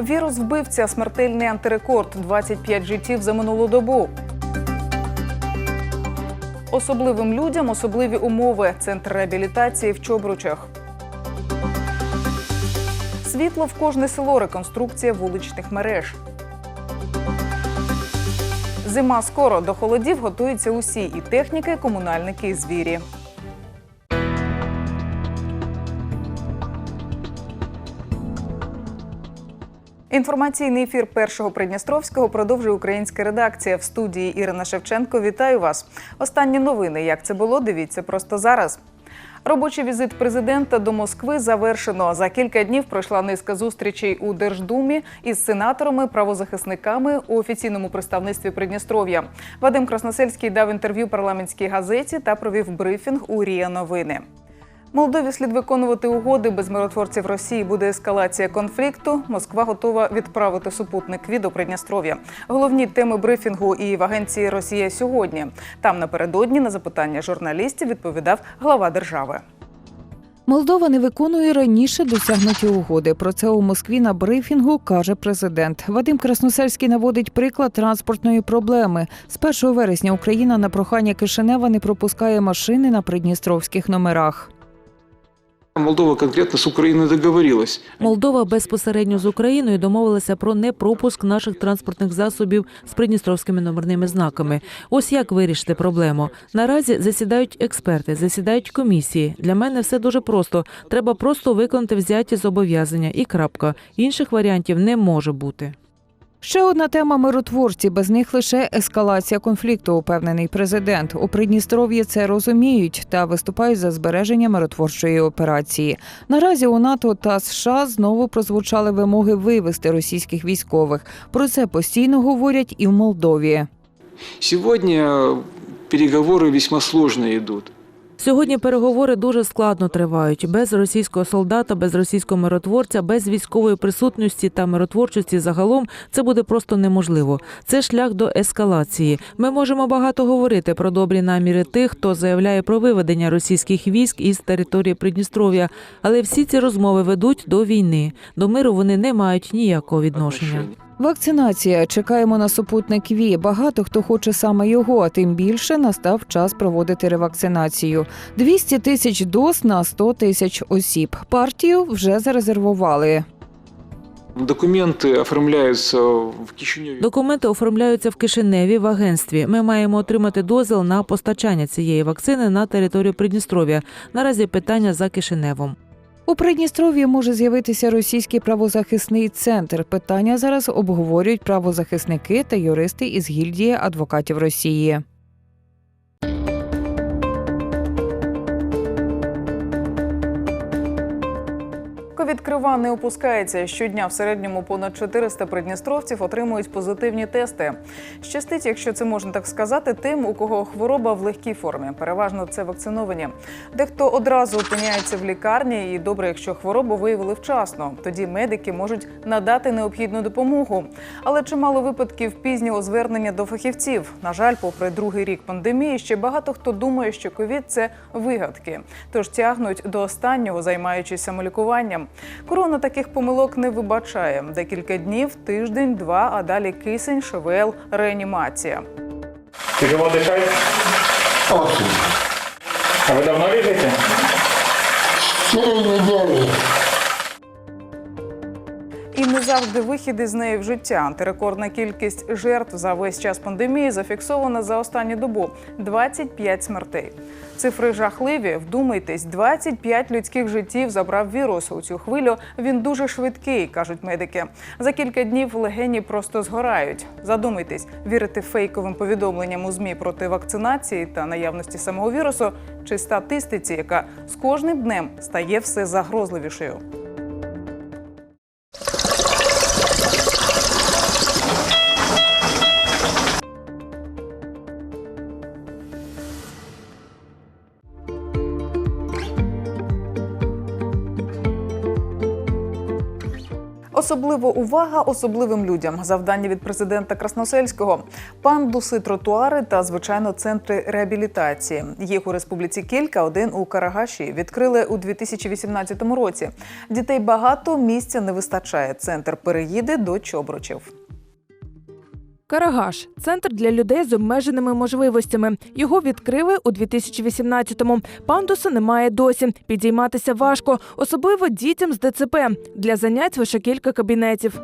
Вірус вбивця смертельний антирекорд 25 життів за минулу добу. Особливим людям особливі умови. Центр реабілітації в Чобручах. Світло в кожне село. Реконструкція вуличних мереж. Зима скоро до холодів готуються усі і техніки, і комунальники, і звірі. Інформаційний ефір першого Придністровського продовжує українська редакція в студії Ірина Шевченко. Вітаю вас. Останні новини. Як це було? Дивіться просто зараз. Робочий візит президента до Москви завершено. За кілька днів пройшла низка зустрічей у Держдумі із сенаторами, правозахисниками у офіційному представництві Придністров'я. Вадим Красносельський дав інтерв'ю парламентській газеті та провів брифінг у Рія Новини. Молдові слід виконувати угоди без миротворців Росії. Буде ескалація конфлікту. Москва готова відправити супутник від Придністров'я. Головні теми брифінгу і в агенції Росія сьогодні. Там напередодні на запитання журналістів відповідав глава держави. Молдова не виконує раніше досягнуті угоди. Про це у Москві на брифінгу каже президент. Вадим Красносельський наводить приклад транспортної проблеми. З 1 вересня Україна на прохання Кишинева не пропускає машини на придністровських номерах. Молдова конкретно с Украиной договорилась. Молдова безпосередньо з Україною домовилася про непропуск наших транспортних засобів з придністровськими номерними знаками. Ось як вирішити проблему. Наразі засідають експерти, засідають комісії. Для мене все дуже просто. Треба просто виконати взяті зобов'язання і крапка. Інших варіантів не може бути. Ще одна тема миротворці. Без них лише ескалація конфлікту, упевнений президент. У Придністров'ї це розуміють та виступають за збереження миротворчої операції. Наразі у НАТО та США знову прозвучали вимоги вивести російських військових. Про це постійно говорять і в Молдові. Сегодня переговоры весьма сложные идут. Сьогодні переговори дуже складно тривають без російського солдата, без російського миротворця, без військової присутності та миротворчості загалом це буде просто неможливо. Це шлях до ескалації. Ми можемо багато говорити про добрі наміри тих, хто заявляє про виведення російських військ із території Придністров'я, але всі ці розмови ведуть до війни. До миру вони не мають ніякого відношення. Вакцинація. Чекаємо на супутник Ві. Багато хто хоче саме його, а тим більше настав час проводити ревакцинацію. 200 тисяч доз на 100 тисяч осіб. Партію вже зарезервували. Документы оформляются в Кишиневе. Документи оформляються в Кишиневі в агентстві. Ми маємо отримати дозвіл на постачання цієї вакцини на територію Придністров'я. Наразі питання за Кишиневом. У Придністров'ї може з'явитися російський правозахисний центр. Питання зараз обговорюють правозахисники та юристи із гільдії адвокатів Росії. Ковід крива не опускається. Щодня в середньому понад 400 придністровців отримують позитивні тести. Щастить, якщо це можна так сказати, тим, у кого хвороба в легкій формі. Переважно це вакциновані. Дехто одразу опиняється в лікарні, і добре, якщо хворобу виявили вчасно. Тоді медики можуть надати необхідну допомогу. Але чимало випадків пізнього звернення до фахівців. На жаль, попри другий рік пандемії, ще багато хто думає, що ковід це вигадки. Тож тягнуть до останнього, займаючись самолікуванням. Корона таких помилок не вибачає. Декілька днів, тиждень, два, а далі кисень, ШВЛ, реанімація. Тяжело дышать? Очень. А вы давно лежите? Четыре недели. Не завжди вихід із неї в життя. Антирекордна кількість жертв за весь час пандемії зафіксована за останню добу 25 смертей. Цифри жахливі. Вдумайтесь, 25 людських життів забрав вірус. У цю хвилю він дуже швидкий, кажуть медики. За кілька днів легені просто згорають. Задумайтесь, вірити фейковим повідомленням у змі проти вакцинації та наявності самого вірусу чи статистиці, яка з кожним днем стає все загрозливішою. Особливо увага особливим людям. Завдання від президента Красносельського, пандуси, тротуари та звичайно центри реабілітації. Їх у республіці кілька. Один у Карагаші відкрили у 2018 році. Дітей багато, місця не вистачає. Центр переїде до Чобручів. Карагаш центр для людей з обмеженими можливостями. Його відкрили у 2018-му. Пандусу немає досі. Підійматися важко, особливо дітям з ДЦП. Для занять лише кілька кабінетів.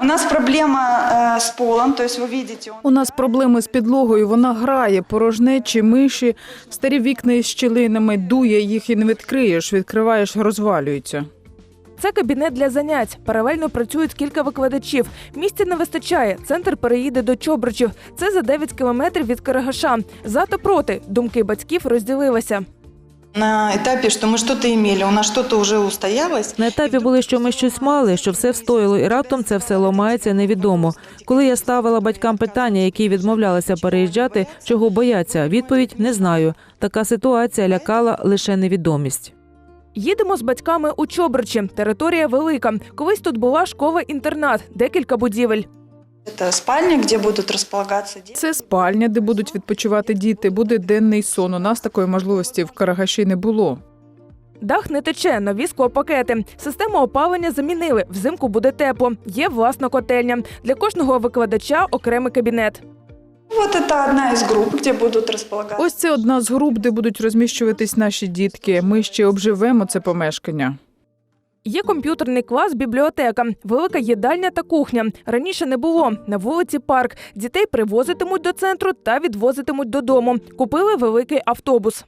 У нас проблема э, с полом, то есть вы видите, У нас проблеми з підлогою, вона грає, порожнечі, миші, старі вікна із щілинами, дує, їх і не відкриєш, відкриваєш, розвалюються. Це кабінет для занять. Паралельно працюють кілька викладачів. Місця не вистачає. Центр переїде до Чобричів. Це за 9 кілометрів від Карагаша. За та проти думки батьків розділилися. на этапе, что мы что-то имели, у нас что-то уже устоялось. На етапі були, що ми щось мали, що все встояло, і раптом це все ламається невідомо. Коли я ставила батькам питання, які відмовлялися переїжджати, чого бояться, відповідь не знаю. Така ситуація лякала лише невідомість. Їдемо з батьками у Чобричі. Територія велика. Колись тут була школа-інтернат, декілька будівель. Это спальня, где будут располагаться дети. Це спальня, де будуть відпочивати діти, буде денний сон. У нас такої можливості в Карагаші не було. Дах не тече, нові склопакети. Систему опалення замінили. Взимку буде тепло. Є власна котельня. Для кожного викладача окремий кабінет. Вот это одна из групп, где будут располагаться. Ось це одна з груп, де будуть розміщуватись наші дітки. Ми ще обживемо це помешкання. Є комп'ютерний клас, бібліотека, велика їдальня та кухня. Раніше не було. На вулиці парк. Дітей привозитимуть до центру та відвозитимуть додому. Купили великий автобус.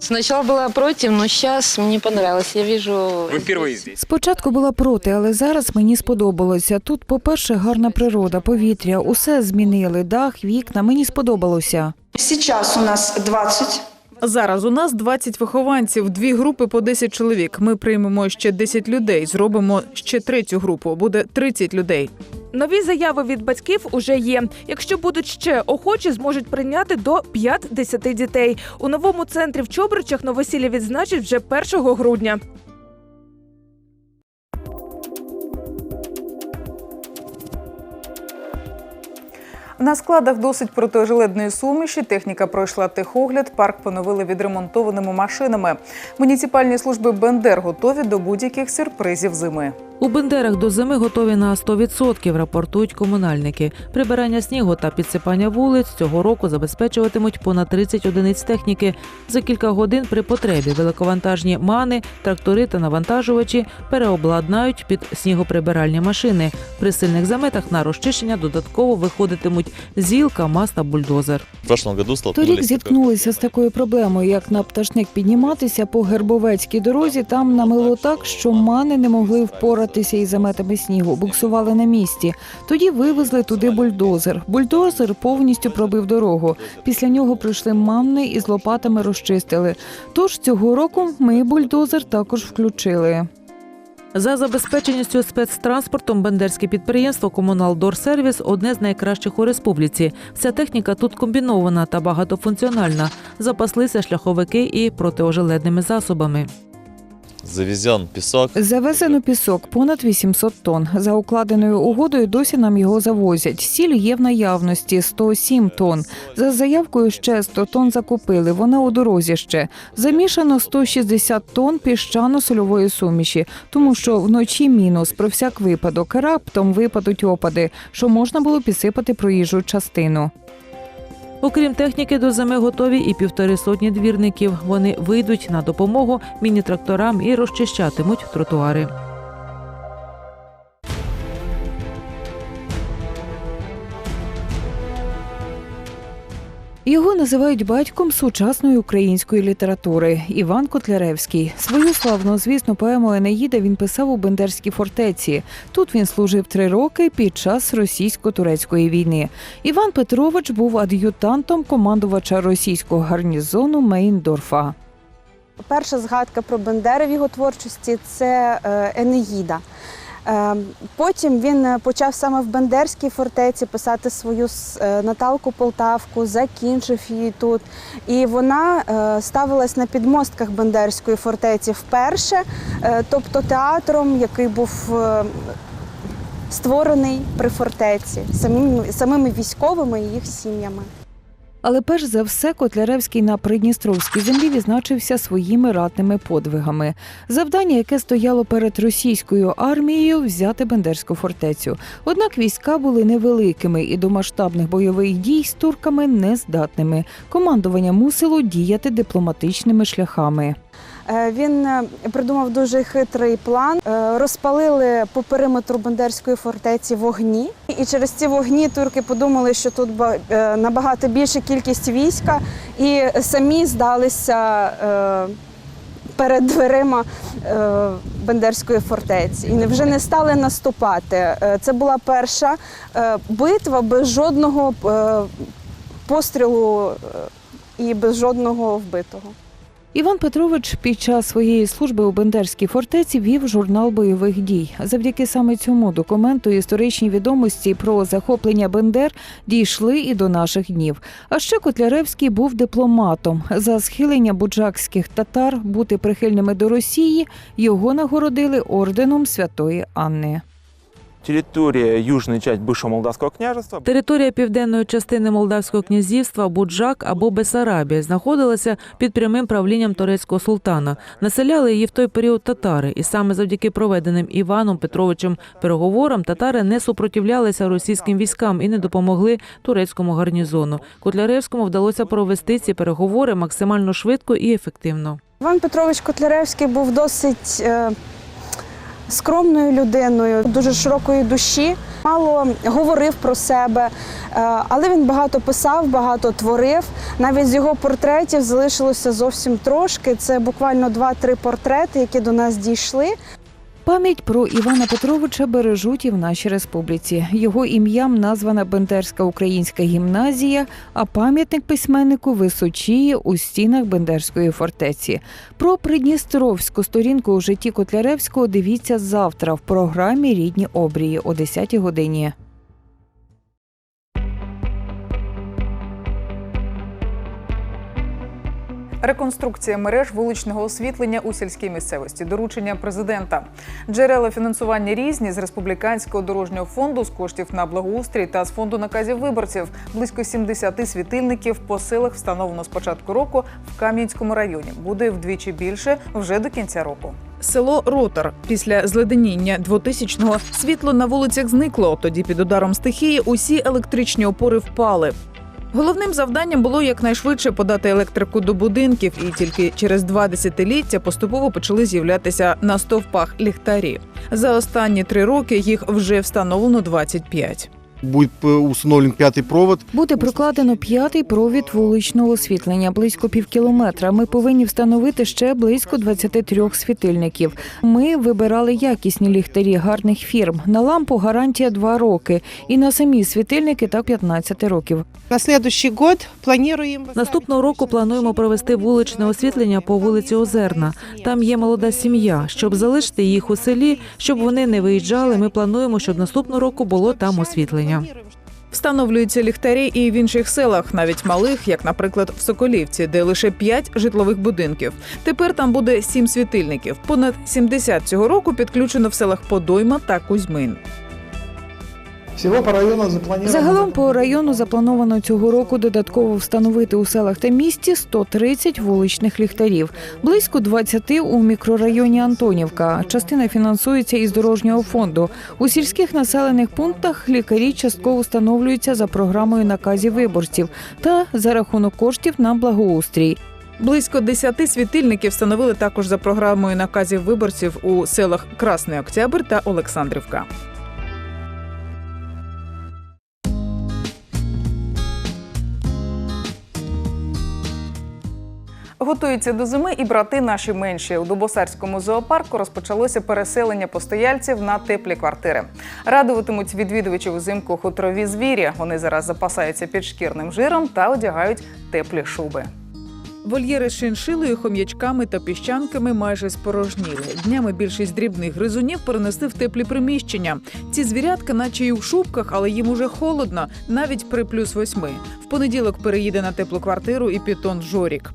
Сначала была против, но сейчас мне понравилось. Я вижу... Вы впервые здесь. Спочатку була проти, але зараз мені сподобалося. Тут, по-перше, гарна природа, повітря, усе змінили, дах, вікна. Мені сподобалося. Сейчас у нас 20. Зараз у нас 20 вихованців, дві групи по 10 чоловік. Ми приймемо ще 10 людей, зробимо ще третю групу. Буде 30 людей. Нові заяви від батьків уже є. Якщо будуть ще охочі, зможуть прийняти до 5-10 дітей. У новому центрі в Чобричах новосілля відзначать вже 1 грудня. На складах досить протижеледної суміші техніка пройшла техогляд, парк поновили відремонтованими машинами. Муніципальні служби Бендер готові до будь-яких сюрпризів зими. У Бендерах до зими готові на 100%, рапортують комунальники. Прибирання снігу та підсипання вулиць цього року забезпечуватимуть понад 30 одиниць техніки. За кілька годин при потребі великовантажні мани, трактори та навантажувачі переобладнають під снігоприбиральні машини. При сильних заметах на розчищення додатково виходитимуть ЗІЛ, КАМАЗ та бульдозер. В прошлом Торік зіткнулися з такою проблемою, як на пташник підніматися по Гербовецькій дорозі. Там намило так, що мани не могли впоратися із заметами снігу, буксували на місці. Тоді вивезли туди бульдозер. Бульдозер повністю пробив дорогу. Після нього прийшли манни і з лопатами розчистили. Тож цього року ми бульдозер також включили. За забезпеченістю спецтранспортом бендерське підприємство Комуналдорсервіс одне з найкращих у республіці. Вся техніка тут комбінована та багатофункціональна. Запаслися шляховики і протиожеледними засобами. Завезен песок. Завезено пісок понад 800 тонн. За укладеною угодою досі нам його завозять. Сіль є в наявності 107 тонн. За заявкою ще 100 тонн закупили. Вона у дорозі ще. Замішано 160 тонн піщано-сольової суміші, тому що вночі мінус про всяк випадок. Раптом випадуть опади, що можна було підсипати проїжджу частину. Окрім техніки, до зими готові і півтори сотні двірників. Вони вийдуть на допомогу міні-тракторам і розчищатимуть тротуари. Його називають батьком сучасної української літератури Іван Котляревський. Свою славну, звісно, поему Енеїда він писав у Бендерській фортеці. Тут він служив три роки під час російсько-турецької війни. Іван Петрович був ад'ютантом командувача російського гарнізону Мейндорфа. Перша згадка про Бендери в його творчості це е, Енеїда. Е, Потім він е, почав саме в Бендерській фортеці писати свою е, Наталку Полтавку, закінчив її тут. І вона ставилась на підмостках Бендерської фортеці вперше, тобто театром, який був створений при фортеці самими військовими і їх сім'ями. Але перш за все Котляревський на Придністровській землі відзначився своїми ратними подвигами. Завдання, яке стояло перед російською армією, взяти Бендерську фортецю. Однак війська були невеликими і до масштабних бойових дій з турками нездатними. Командування мусило діяти дипломатичними шляхами. Е, Він е, придумав дуже хитрий план. Е, Розпалили по периметру Бендерської фортеці вогні, і через ці вогні турки подумали, що тут набагато більша кількість війська, і самі здалися перед дверима Бендерської фортеці і вже не стали наступати. Це була перша битва без жодного пострілу і без жодного вбитого. Іван Петрович під час своєї служби у Бендерській фортеці вів журнал бойових дій. Завдяки саме цьому документу історичні відомості про захоплення Бендер дійшли і до наших днів. А ще Котляревський був дипломатом. За схилення буджакських татар бути прихильними до Росії його нагородили орденом Святої Анни. Территория, южная часть бывшего Молдавского княжества Територія південної частини Молдавського князівства Буджак або Бесарабія знаходилася під прямим правлінням турецького султана. Населяли її в той період татари, і саме завдяки проведеним Іваном Петровичем переговорам татари не супротивлялися російським військам і не допомогли турецькому гарнізону. Котляревському вдалося провести ці переговори максимально швидко і ефективно. Іван Петрович Котляревський був досить е, скромною людиною, дуже широкої душі, мало говорив про себе, е, але він багато писав, багато творив. Навіть з його портретів залишилося зовсім трошки. Це буквально два-три портрети, які до нас дійшли. Пам'ять про Івана Петровича бережуть і в нашій республіці. Його ім'ям названа Бендерська українська гімназія, а пам'ятник письменнику височіє у стінах Бендерської фортеці. Про придністровську сторінку у житті Котляревського дивіться завтра в програмі Рідні обрії о 10 годині. Реконструкція мереж вуличного освітлення у сільській місцевості. Доручення президента. Джерела фінансування різні з республіканського дорожнього фонду, з коштів на благоустрій та з фонду наказів виборців. Близько 70 світильників по селах встановлено з початку року в Кам'янському районі. Буде вдвічі більше вже до кінця року. Село Ротор після зледеніння 2000-го світло на вулицях зникло. Тоді під ударом стихії усі електричні опори впали. Головним завданням було якнайшвидше подати електрику до будинків, і тільки через два десятиліття поступово почали з'являтися на стовпах ліхтарі. За останні три роки їх вже встановлено 25. Будет э, установлен пятый провод. Буде прокладено п'ятий провід вуличного освітлення близько півкілометра. Ми повинні встановити ще близько 23 світильників. Ми вибирали якісні ліхтарі гарних фірм. На лампу гарантія 2 роки, і на самі світильники так 15 років. На следующий год планируем... Наступного року плануємо провести вуличне освітлення по вулиці Озерна. Там є молода сім'я. Щоб залишити їх у селі, щоб вони не виїжджали. Ми плануємо, щоб наступного року було там освітлення. Встановлюються ліхтарі і в інших селах, навіть малих, як, наприклад, в Соколівці, де лише 5 житлових будинків. Тепер там буде 7 світильників. Понад 70 цього року підключено в селах Подойма та Кузьмин. Всего по району запланировано... Загалом по району заплановано цього року додатково встановити у селах та місті 130 вуличних ліхтарів, близько 20 у мікрорайоні Антонівка. Частина фінансується із дорожнього фонду. У сільських населених пунктах лікарі частково встановлюються за програмою наказів виборців та за рахунок коштів на благоустрій. Близько 10 світильників встановили також за програмою наказів виборців у селах Красний Октябрь та Олександрівка. Готуються до зими і брати наші менші. У Дубосарському зоопарку розпочалося переселення постояльців на теплі квартири. Радуватимуть відвідувачів узимку хуторові звірі. Вони зараз запасаються підшкірним жиром та одягають теплі шуби. Вольєри з шиншилою, хом'ячками та піщанками майже спорожніли. Днями більшість дрібних гризунів перенесли в теплі приміщення. Ці звірятка, наче й у шубках, але їм уже холодно, навіть при плюс восьми. В понеділок переїде на теплу квартиру і пітон Жорік.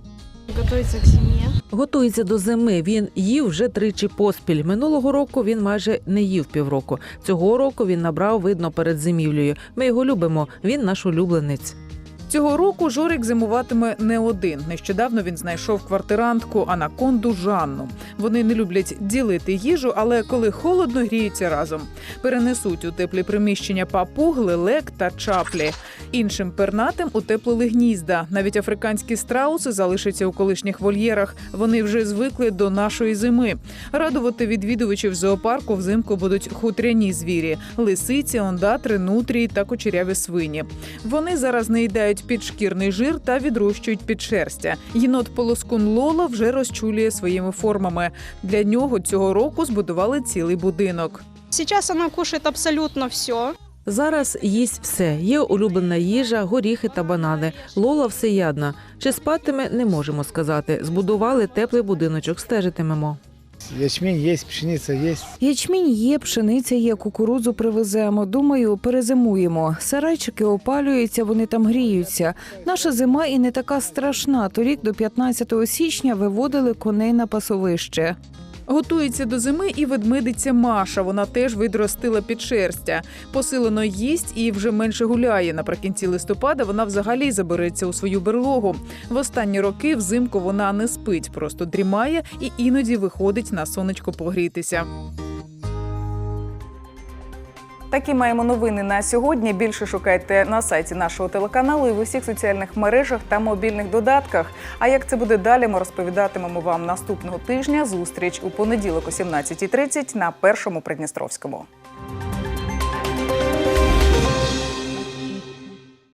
Готовится к сім'ї. Готується до зими. Він їв вже тричі поспіль. Минулого року він майже не їв півроку. Цього року він набрав видно перед зимівлею. Ми його любимо. Він наш улюбленець. Цього року Жорик зимуватиме не один. Нещодавно він знайшов квартирантку анаконду Жанну. Вони не люблять ділити їжу, але коли холодно, гріються разом. Перенесуть у теплі приміщення папуг, лелек та чаплі. Іншим пернатим утеплили гнізда. Навіть африканські страуси залишаться у колишніх вольєрах. Вони вже звикли до нашої зими. Радувати відвідувачів зоопарку взимку будуть хутряні звірі: лисиці, ондатри, нутрії та кучеряві свині. Вони зараз не їдають підшкірний жир та відрощують підшерстя. Єнот полоскун Лола вже розчулює своїми формами. Для нього цього року збудували цілий будинок. Сейчас она кушает абсолютно все. Зараз їсть все. Є улюблена їжа, горіхи та банани. Лола всеядна. Чи спатиме, не можемо сказати. Збудували теплий будиночок, стежитимемо. Ячмень є, пшениця є. Ячмінь є, пшениця є, кукурудзу привеземо. Думаю, перезимуємо. Сарайчики опалюються, вони там гріються. Наша зима і не така страшна. Торік до 15 січня виводили коней на пасовище. Готується до зими і ведмедиця Маша. Вона теж відростила підшерстя. Посилено їсть і вже менше гуляє. Наприкінці листопада вона взагалі забереться у свою берлогу. В останні роки взимку вона не спить, просто дрімає і іноді виходить на сонечко погрітися. Такі маємо новини на сьогодні. Більше шукайте на сайті нашого телеканалу і в усіх соціальних мережах та мобільних додатках. А як це буде далі, ми розповідатимемо вам наступного тижня. Зустріч у понеділок о 17.30 на першому Придністровському.